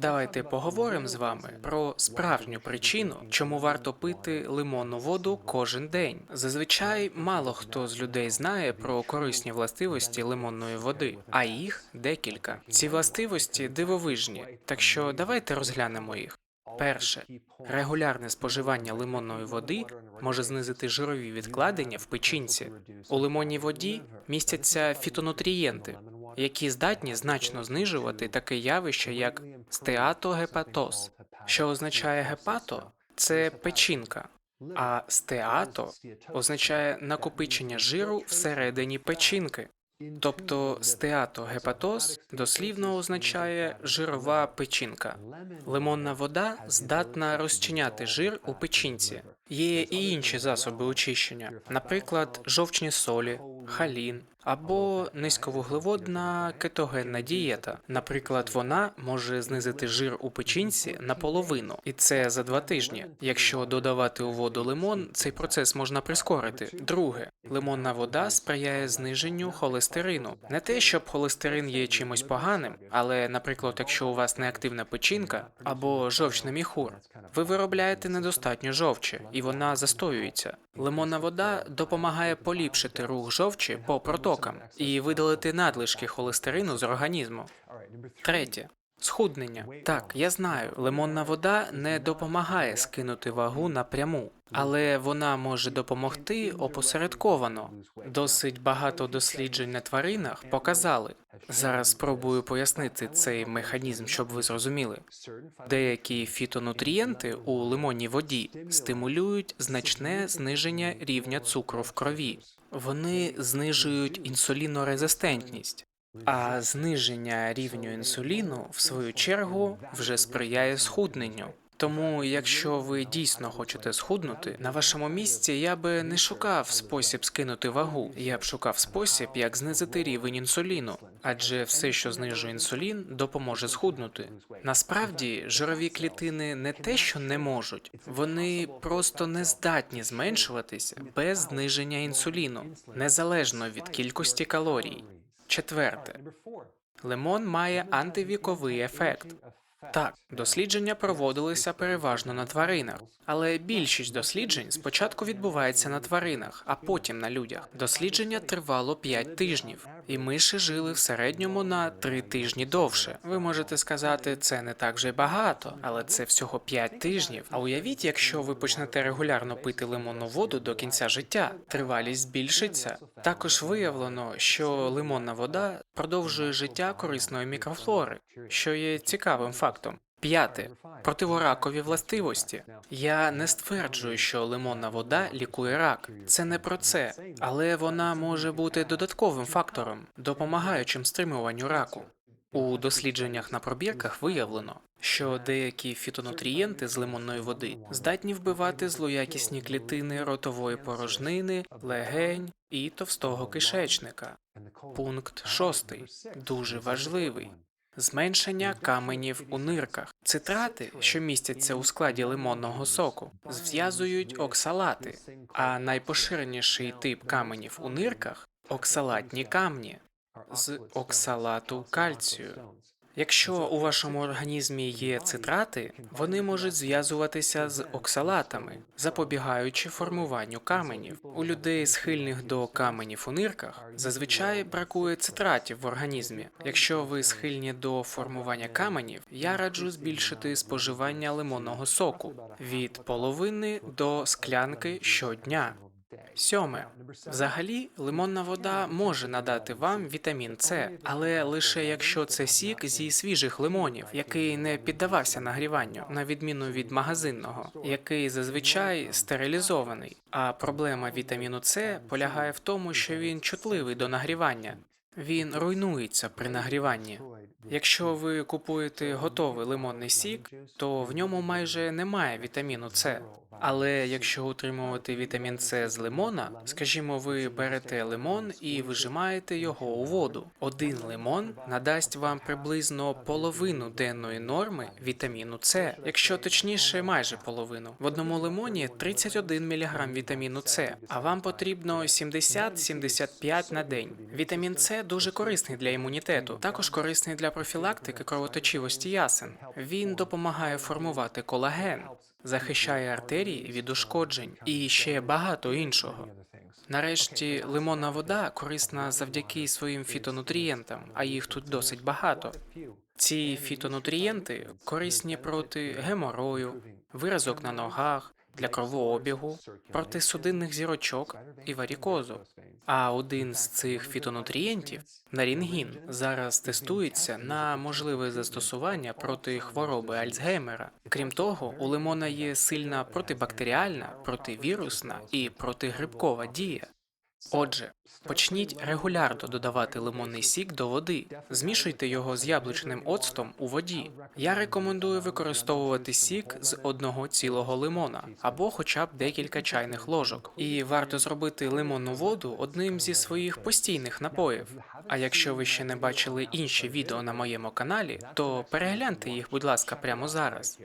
Давайте поговоримо з вами про справжню причину, чому варто пити лимонну воду кожен день. Зазвичай мало хто з людей знає про корисні властивості лимонної води, а їх декілька. Ці властивості дивовижні, так що давайте розглянемо їх. Перше, регулярне споживання лимонної води може знизити жирові відкладення в печінці. У лимонній воді містяться фітонутрієнти, які здатні значно знижувати таке явище, як стеатогепатоз. Що означає гепато? Це печінка, а стеато означає накопичення жиру всередині печінки. Тобто стеатогепатоз дослівно означає жирова печінка. Лимонна вода здатна розчиняти жир у печінці. Є і інші засоби очищення, наприклад, жовчні солі, халін або низьковуглеводна кетогенна дієта. Наприклад, вона може знизити жир у печінці наполовину, і це за два тижні. Якщо додавати у воду лимон, цей процес можна прискорити. Друге, лимонна вода сприяє зниженню холестерину. Не те, щоб холестерин є чимось поганим, але, наприклад, якщо у вас неактивна печінка або жовчний міхур, ви виробляєте недостатньо жовчі, і вона застоюється. Лимонна вода допомагає поліпшити рух жовчі по протокам і видалити надлишки холестерину з організму. Третє. Схуднення. Так, я знаю, лимонна вода не допомагає скинути вагу напряму, але вона може допомогти опосередковано. Досить багато досліджень на тваринах показали. Зараз спробую пояснити цей механізм, щоб ви зрозуміли. Деякі фітонутрієнти у лимонній воді стимулюють значне зниження рівня цукру в крові. Вони знижують інсулінорезистентність. А зниження рівню інсуліну, в свою чергу, вже сприяє схудненню. Тому, якщо ви дійсно хочете схуднути, на вашому місці я би не шукав спосіб скинути вагу, я б шукав спосіб, як знизити рівень інсуліну, адже все, що знижує інсулін, допоможе схуднути. Насправді, жирові клітини не те, що не можуть, вони просто не здатні зменшуватися без зниження інсуліну, незалежно від кількості калорій. Четверте, лимон має антивіковий ефект. Так, дослідження проводилися переважно на тваринах, але більшість досліджень спочатку відбувається на тваринах, а потім на людях. Дослідження тривало 5 тижнів, і миші жили в середньому на 3 тижні довше. Ви можете сказати, це не так вже багато, але це всього 5 тижнів. А уявіть, якщо ви почнете регулярно пити лимонну воду до кінця життя, тривалість збільшиться. Також виявлено, що лимонна вода продовжує життя корисної мікрофлори, що є цікавим фактом. П'яте противоракові властивості. Я не стверджую, що лимонна вода лікує рак. Це не про це, але вона може бути додатковим фактором, допомагаючим стримуванню раку. У дослідженнях на пробірках виявлено, що деякі фітонутрієнти з лимонної води здатні вбивати злоякісні клітини ротової порожнини, легень і товстого кишечника. Пункт шостий дуже важливий. Зменшення каменів у нирках. Цитрати, що містяться у складі лимонного соку, зв'язують оксалати, а найпоширеніший тип каменів у нирках оксалатні камні з оксалату кальцію. Якщо у вашому організмі є цитрати, вони можуть зв'язуватися з оксалатами, запобігаючи формуванню каменів. У людей, схильних до каменів у нирках, зазвичай бракує цитратів в організмі. Якщо ви схильні до формування каменів, я раджу збільшити споживання лимонного соку від половини до склянки щодня. Сьоме. Взагалі, лимонна вода може надати вам вітамін С, але лише якщо це сік зі свіжих лимонів, який не піддавався нагріванню, на відміну від магазинного, який зазвичай стерилізований. А проблема вітаміну С полягає в тому, що він чутливий до нагрівання. Він руйнується при нагріванні. Якщо ви купуєте готовий лимонний сік, то в ньому майже немає вітаміну С. Але якщо утримувати вітамін С з лимона, скажімо, ви берете лимон і вижимаєте його у воду. Один лимон надасть вам приблизно половину денної норми вітаміну С, якщо точніше, майже половину. В одному лимоні 31 мг вітаміну С, а вам потрібно 70-75 на день. Вітамін С дуже корисний для імунітету, також корисний для профілактики кровоточивості ясен. Він допомагає формувати колаген, захищає артерії від ушкоджень і ще багато іншого. Нарешті, лимонна вода корисна завдяки своїм фітонутрієнтам, а їх тут досить багато. Ці фітонутрієнти корисні проти геморою, виразок на ногах, для кровообігу, протисудинних зірочок і варікозу. А один з цих фітонутрієнтів, нарінгін, зараз тестується на можливе застосування проти хвороби Альцгеймера. Крім того, у лимона є сильна протибактеріальна, противірусна і протигрибкова дія. Отже, почніть регулярно додавати лимонний сік до води. Змішуйте його з яблучним оцтом у воді. Я рекомендую використовувати сік з одного цілого лимона або хоча б декілька чайних ложок. І варто зробити лимонну воду одним зі своїх постійних напоїв. А якщо ви ще не бачили інші відео на моєму каналі, то перегляньте їх, будь ласка, прямо зараз.